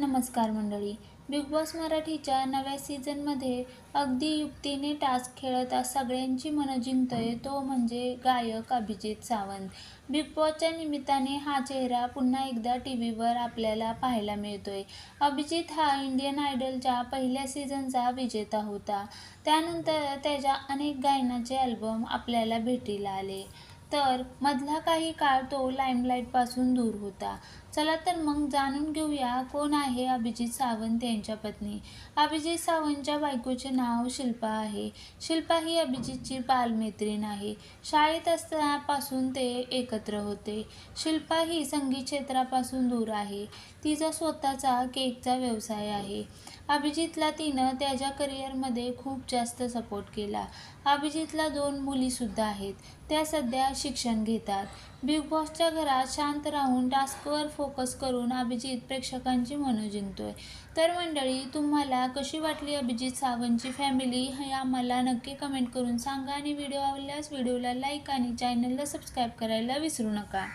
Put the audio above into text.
नमस्कार मंडळी. Big boss मराठीच्या नव्या सीझनमध्ये अगदी युक्तीने टास्क खेळत सगळ्यांची मनं जिंकतोय तो म्हणजे गायक अभिजित सावंत. बिग बॉसच्या निमित्ताने हा चेहरा पुन्हा एकदा टी व्हीवर आपल्याला पाहायला मिळतोय. अभिजित हा इंडियन आयडलच्या पहिल्या सीझनचा विजेता होता. त्यानंतर त्याच्या अनेक गायनाचे अल्बम आपल्याला भेटीला आले. तर मधला काही काळ तो लाईमलाईटपासून दूर होता. चला तर मग जाणून घेऊया कोण आहे अभिजित सावंत यांच्या पत्नी. अभिजित सावंतच्या बायकोचे नाव शिल्पा आहे. शिल्पा ही अभिजितची बालमैत्रीण आहे. शाळेत असतानापासून ते एकत्र होते. शिल्पा ही संगीत क्षेत्रापासून दूर आहे. तिचा स्वतःचा केकचा व्यवसाय आहे. अभिजितला तिनं त्याच्या करिअरमध्ये खूप जास्त सपोर्ट केला. अभिजितला दोन मुलीसुद्धा आहेत. त्या सध्या शिक्षण घेतात. बिग बॉसच्या घरात शांत राहून टास्कवर फोकस करून अभिजित प्रेक्षकांची मनं जिंकतोय. तर मंडळी तुम्हाला कशी वाटली अभिजित सावंतची फॅमिली हे आम्हाला नक्की कमेंट करून सांगा आणि व्हिडिओ आवडल्यास व्हिडिओला लाईक आणि चॅनलला सबस्क्राईब करायला विसरू नका.